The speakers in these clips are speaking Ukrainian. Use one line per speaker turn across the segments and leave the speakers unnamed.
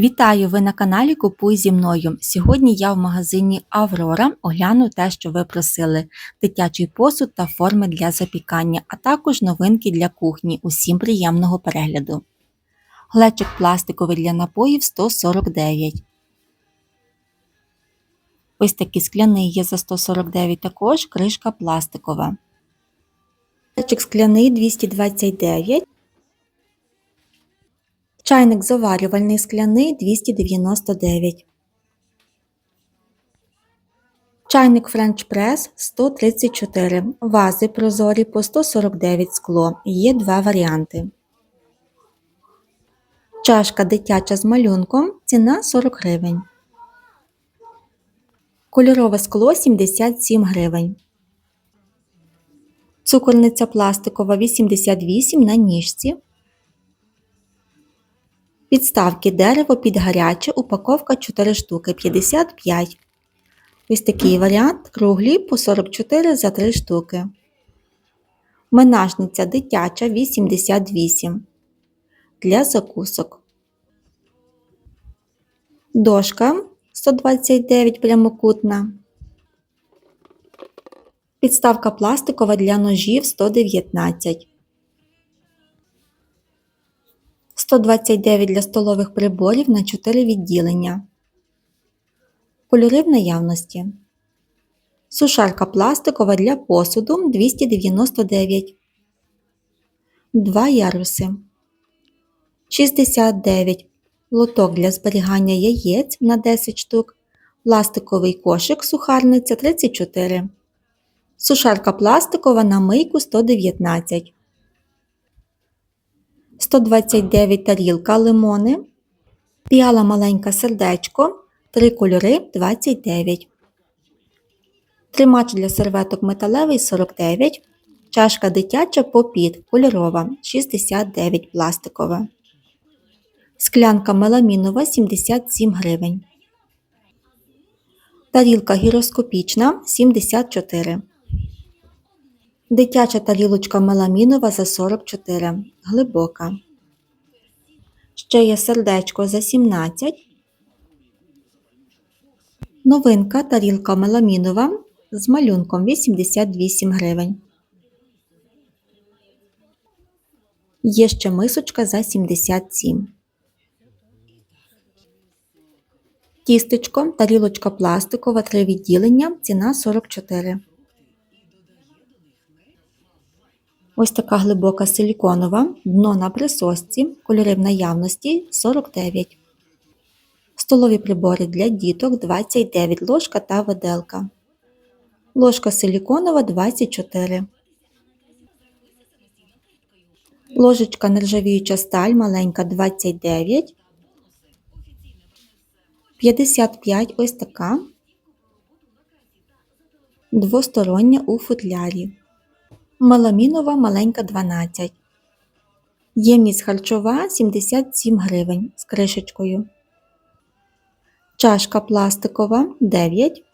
Вітаю! Ви на каналі Купуй зі мною. Сьогодні я в магазині Аврора огляну те, що ви просили: дитячий посуд та форми для запікання, а також новинки для кухні. Усім приємного перегляду. Глечик пластиковий для напоїв 149. Ось такий скляний є за 149, також кришка пластикова. Глечик скляний 229. Чайник заварювальний скляний 299. Чайник French Press 134. Вази прозорі по 149 скло. Є два варіанти. Чашка дитяча з малюнком. Ціна 40 гривень. Кольорове скло 77 гривень. Цукорниця пластикова 88 на ніжці. Підставки дерево під гаряче, упаковка 4 штуки 55. Ось такий варіант круглі по 44 за 3 штуки. Менажниця дитяча 88 для закусок. Дошка 129 прямокутна. Підставка пластикова для ножів 119. 129 для столових приборів на 4 відділення. Кольори в наявності. Сушарка пластикова для посуду 299. 2 яруси. 69. Лоток для зберігання яєць на 10 штук. Пластиковий кошик сухарниця 34. Сушарка пластикова на мийку 119. 129 тарілка лимони, піала маленька сердечко, 3 кольори 29. Тримач для серветок металевий 49, чашка дитяча попід кольорова 69 пластикова. Склянка меламінова 77 гривень. Тарілка гіроскопічна 74. Дитяча тарілочка меламінова за 44. Глибока. Ще є сердечко за 17. Новинка тарілка меламінова з малюнком 88 гривень. Є ще мисочка за 77. Тістечко, тарілочка пластикова, три відділення, ціна 44. Ось така глибока силіконова, дно на присосці, кольори в наявності 49. Столові прибори для діток 29 ложка та виделка. Ложка силіконова 24. Ложечка нержавіюча сталь маленька 29. 55 ось така. Двостороння у футлярі. Меламінова маленька 12. Ємність харчова 77 гривень з кришечкою. Чашка пластикова 9.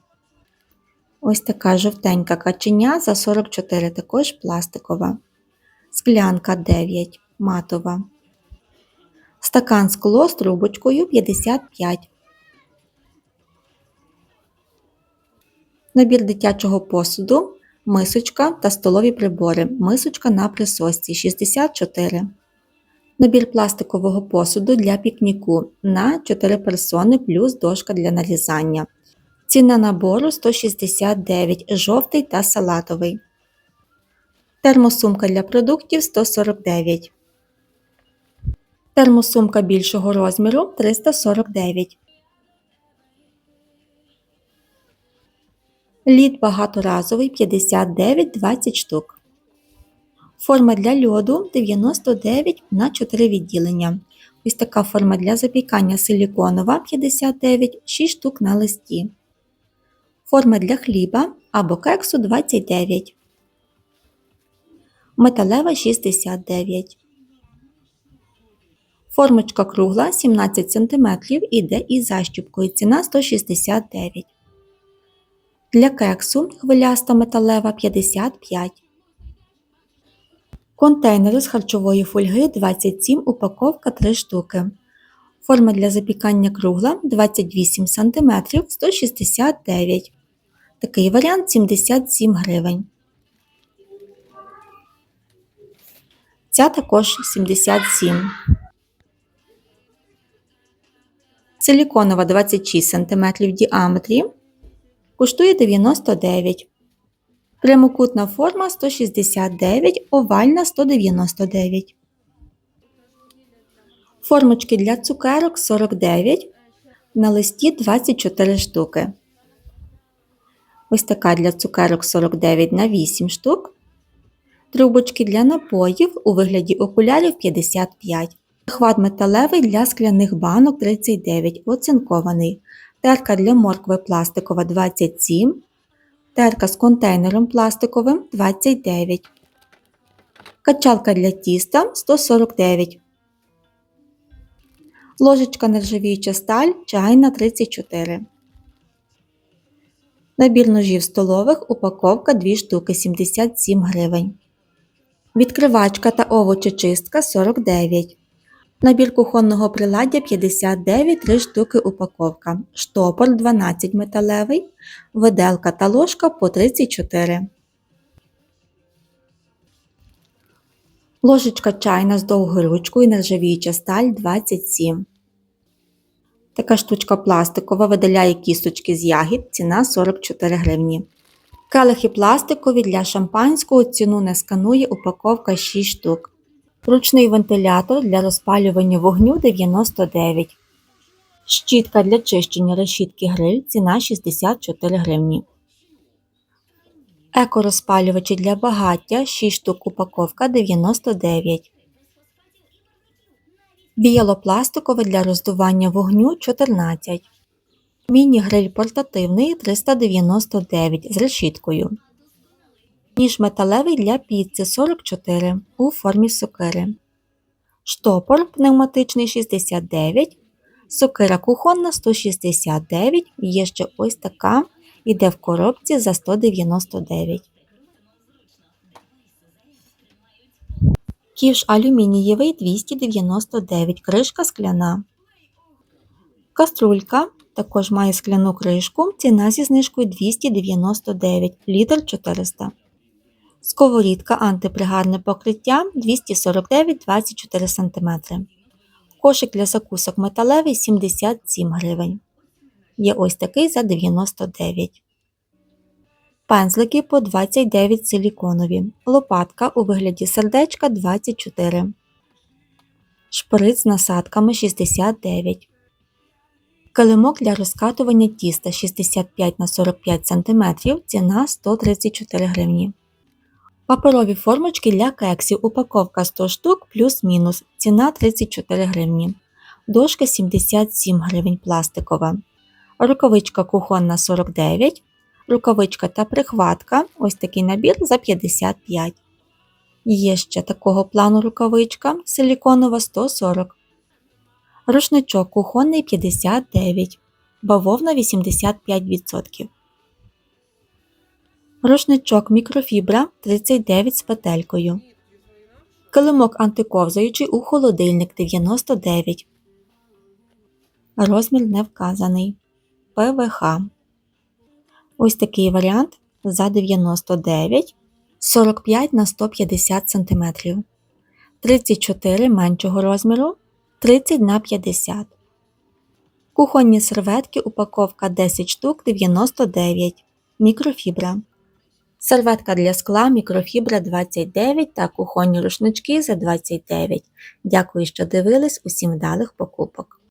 Ось така жовтенька каченя за 44 також пластикова. Склянка 9 матова. Стакан скло з трубочкою 55. Набір дитячого посуду Мисочка та столові прибори. Мисочка на присосці 64. Набір пластикового посуду для пікніку на 4 персони плюс дошка для нарізання. Ціна набору 169 жовтий та салатовий. Термосумка для продуктів 149. Термосумка більшого розміру 349. Лід багаторазовий 59-20 штук. Форма для льоду 99 на 4 відділення. Ось така форма для запікання силіконова 59 6 штук на листі. Форма для хліба або кексу 29. Металева 69. Формочка кругла 17 см іде із защіпкою. Ціна 169 для кексу хвиляста металева 55. Контейнери з харчової фольги 27, упаковка 3 штуки. Форма для запікання кругла 28 см 169 Такий варіант 77 гривень. Ця також 77. Силіконова 26 см в діаметрі. Коштує 99. Прямокутна форма 169, овальна 199. Формочки для цукерок 49. На листі 24 штуки. Ось така для цукерок 49 на 8 штук. Трубочки для напоїв у вигляді окулярів 55. Хват металевий для скляних банок 39, оцинкований. Терка для моркви пластикова 27. Терка з контейнером пластиковим 29. Качалка для тіста 149. Ложечка нержавіюча сталь чайна 34. Набір ножів столових упаковка 2 штуки 77 гривень. Відкривачка та овочечистка 49. Набір кухонного приладдя 59 3 штуки упаковка. Штопор 12 металевий. Виделка та ложка по 34. Ложечка чайна з довгою ручкою нержавіюча сталь 27. Така штучка пластикова видаляє кісточки з ягід. Ціна 44 гривні. Келихи пластикові для шампанського ціну не сканує упаковка 6 штук. Ручний вентилятор для розпалювання вогню 99. Щітка для чищення решітки гриль ціна 64 гривні. Екорозпалювачі для багаття 6 штук упаковка 99. Біялопластикове для роздування вогню 14. Міні-гриль портативний 399 з решіткою. Ніж металевий для піци 44 у формі сокири. Штопор пневматичний 69. Сокира кухонна 169. Є ще ось така. Іде в коробці за 199. Ківш алюмінієвий 299. Кришка скляна. Каструлька також має скляну кришку. Ціна зі знижкою 299 літр 400. Сковорідка антипригарне покриття 249-24 см. Кошик для закусок металевий 77 гривень. Є ось такий за 99. Пензлики по 29 силіконові. Лопатка у вигляді сердечка 24. Шприц з насадками 69. Килимок для розкатування тіста 65 на 45 см. Ціна 134 гривні. Паперові формочки для кексів. Упаковка 100 штук плюс-мінус. Ціна 34 гривні. Дошка 77 гривень пластикова. Рукавичка кухонна 49. Рукавичка та прихватка. Ось такий набір за 55. Є ще такого плану рукавичка силіконова 140. Рушничок кухонний 59. Бавовна 85%. Рушничок мікрофібра 39 з петелькою. Килимок антиковзаючий у холодильник 99. Розмір не вказаний. ПВХ. Ось такий варіант за 99 45 на 150 см. 34 меншого розміру 30 на 50 Кухонні серветки упаковка 10 штук 99 Мікрофібра. Серветка для скла мікрофібра 29 та кухонні рушнички за 29. Дякую, що дивились. Усім вдалих покупок!